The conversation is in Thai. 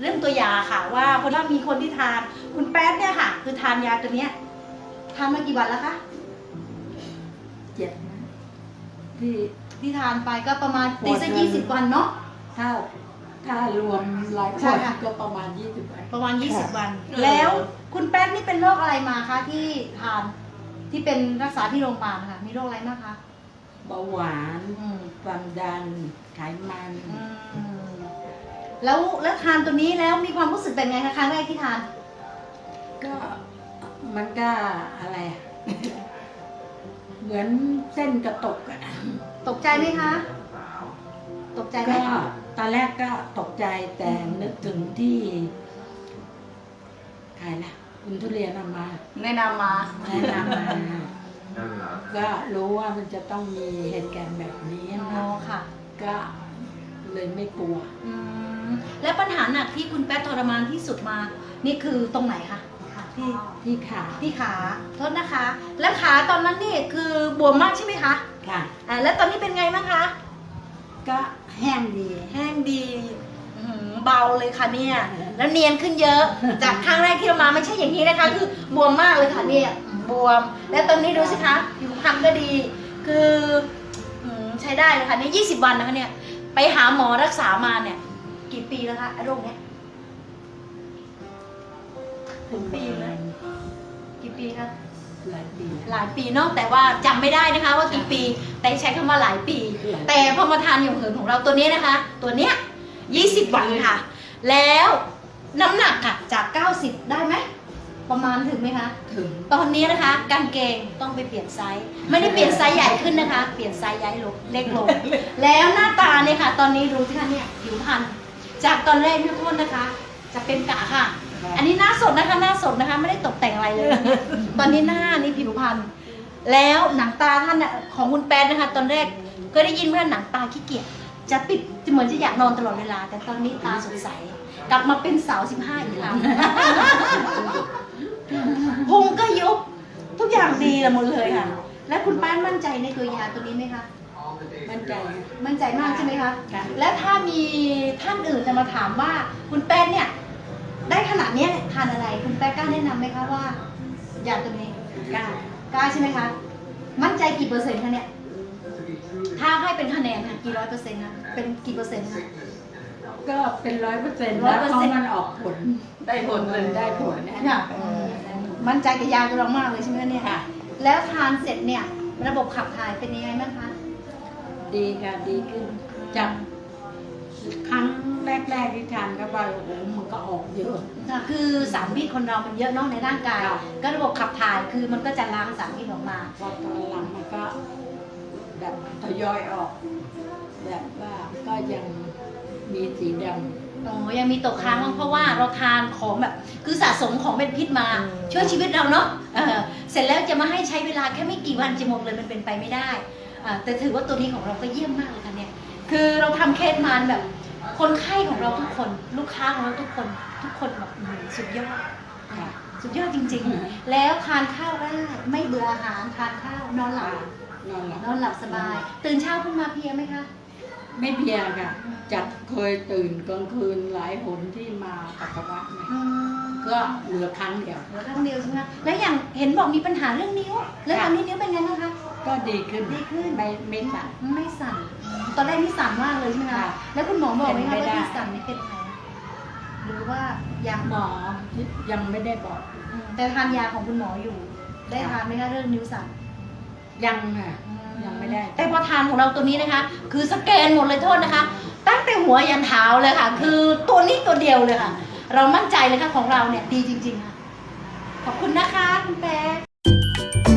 เรื่องตัวยาค่ะ ว่าเพราะว่ามีคนที่ทาน คุณแป๊ดเนี่ยค่ะ คือทานยาตัวเนี้ยทานมากี่วันแล้วคะเจ็ดนะที่ที่ทานไปก็ประมาณขวดตีสักหนึ่งยี่สิบวันเนาะถ้าถ้ารวมหลายคใช่นค่ะก็ประมาณยี่สิบวัน ประมาณค่ะ20วัน แล้วคุณแป๊ดนี่เป็นโรคอะไรมาคะที่ทานที่เป็นรักษาที่โรงพยาบาลนะคะมีโรคอะไรบ้างคะเบาหวานอืมความดันไขมันอืม แล้วแล้วทานตัวนี้แล้วมีความรู้สึกเป็นไงคะครั้งแรกที่ทาน ก็มันก็อะไรอะ เหมือนเส้นกระตกอะตกใจไหมคะ ตกใจไหมก็ตอนแรกก็ตกใจแต่นึกถึงที่ใครล่ะคุณทุเรียนเอามาแนะนำมาแนะนำมา ก็รู้ว่ามันจะต้องมีเหตุการณ์แบบนี้อ๋อนะค่ะ ก็เลยไม่กลัว อืม แล้วปัญหาหนักที่คุณแป๊ดทรมานที่สุดมา นี่คือตรงไหนคะค่ะที่ที่ขาที่ขาโทษนะคะ แล้วขาตอนนั้นนี่คือบวมมากใช่ไหมคะค่ะอ่าแล้วตอนนี้เป็นไงบ้างคะก็แห้งดีแห้งดีอื้อหือเบาเลยค่ะเนี่ย แล้วเนียนขึ้นเยอะ จากครั้งแรกที่เรามาไม่ใช่อย่างนี้นะคะ คือบวมมากเลยค่ะเนี่ยบวม แล้วตอนนี้ดูสิคะผิวพรรณก็ดี คืออืมใช้ได้เลยค่ะเนี่ยยี่สิบวันนะคะเนี่ย ไปหาหมอรักษามาเนี่ย กี่ปีแล้วคะไอ้โรคเนี้ยถึงปีแล้วกี่ปีคะหลายปีหลายปีเนาะแต่ว่าจำไม่ได้นะคะ ว่ากี่ปี แต่ใช้คำว่าหลายปี แต่พอมาทานอย่างเหินของเราตัวนี้นะคะ ตัวเนี้ย20วันค่ะ แล้วน้ำหนักค่ะจาก90ได้ไหมประมาณถึงไหมคะถึงตอนนี้นะคะกางเกงต้องไปเปลี่ยนไซส์ไม่ได้เปลี่ยนไซส์ใหญ่ขึ้นนะคะ เปลี่ยนไซส์ย้ายลงเล็กลงแล้วหน้าตาเนี่ยค่ะ ตอนนี้ดูสิคะเนี่ยผิวพรรณ จากตอนแรกเนี่ยโทษนะคะ จะเป็นกะค่ะ อันนี้หน้าสดนะคะหน้าสดนะคะ ไม่ได้ตกแต่งอะไรเลย ตอนนี้หน้านี่ผิวพรรณแล้วหนังตาท่านน่ะของคุณแป๊ดนะคะ ตอนแรกก็ได้ยินว่าหนังตาขี้เกียจจะปิดจะเหมือนจะอยากนอนตลอดเวลา แต่ตอนนี้ตาสดใสกลับมาเป็นสาวสิบห้าอีกครั้งพุงก็ยุบทุกอย่างดีละหมดเลยค่ะ และคุณป้านมั่นใจในตัวยาตัวนี้ไหมคะ มั่นใจ มั่นใจมากใช่ไหมคะ ค่ะ และถ้ามีท่านอื่นจะมาถามว่าคุณแป้นเนี่ย ได้ขนาดเนี้ยทานอะไร คุณแป้นกล้าแนะนำไหมคะว่า ยาตัวนี้กล้ากล้าใช่ไหมคะ มั่นใจกี่เปอร์เซ็นต์คะเนี่ย ถ้าให้เป็นคะแนนค่ะกี่ร้อยเปอร์เซ็นต์คะเป็นกี่เปอร์เซ็นต์คะ ก็เป็นร้อยเปอร์เซ็นต์แล้วเพราะมันออกผลได้ผลเลยได้ผลนะ ค่ะมั่นใจกับยาตัวเรามากเลยใช่ไหมคะเนี่ย ค่ะ แล้วทานเสร็จเนี่ย ระบบขับถ่ายเป็นยังไงบ้างคะ ดีค่ะดีขึ้น จากครั้งแรก ๆ ที่ทานเข้าไปโอ้โหมันก็ออกเยอะ ค่ะคือสารพิษคนเรามันเยอะเนาะในร่างกาย ค่ะ ก็ระบบขับถ่ายคือมันก็จะล้างสารพิษออกมา พอตอนหลังมันก็แบบทยอยออก แบบว่าก็ยังมีสีดโอ้ยังมีตกค้างบ้างเพราะว่าเราทานของแบบคือสะสมของเป็นพิษมาช่วยชีวิตเราเนาะเออเสร็จแล้วจะมาให้ใช้เวลาแค่ไม่กี่วันจะหมดเลยมันเป็นไปไม่ได้อ่า แต่ถือว่าตัวนี้ของเราก็เยี่ยมมากเลยค่ะเนี่ย คือเราทำเคสมานแบบ คนไข้ของเราทุกคน ลูกค้าของเราทุกคน ทุกคนแบบอื้อหือสุดยอดำค่ะสุดยอดจริง ๆ แล้วทานข้าวได้ไม่เบื่ออาหารทานข้าวนอนหลับนอนหลับนอนหลับสบาย ตื่นเช้าขึ้นมาเพลียไหมคะ ไม่เพลียค่ะจากเคยตื่นกลางคืนหลายหนที่มาปัสสาวะเนี่ยอืมก็เหลือครั้งเดียวเหลือข้างเดียวใช่ไหมคะแล้วอย่างเห็นบอกมีปัญหาเรื่องนิ้ว แล้วตอนนี้นิ้วเป็นไงบ้างคะ ก็ดีขึ้นดีขึ้นไม่ไม่สั่นไม่สั่น ตอนแรกนี่สั่นมากเลยใช่ไหมคะค่ะแล้วคุณหมอบอกไหมเป็นคะไม่ว่าได้ที่สั่นนี่เป็นอะไรหรือว่ายังหมอยังไม่ได้บอกอืมแต่ทานยาของคุณหมออยู่ ได้ทานไหมคะเรื่องนิ้วสั่นยังค่ะยัง ไม่ได้ แต่พอทานของเราตัวนี้นะคะ คือสแกนหมดเลยโทษนะคะ ตั้งแต่หัวยันเท้าเลยค่ะ คือตัวนี้ตัวเดียวเลยค่ะ เรามั่นใจเลยค่ะของเราเนี่ยดีจริง ๆ ค่ะ ขอบคุณนะคะคุณแป๊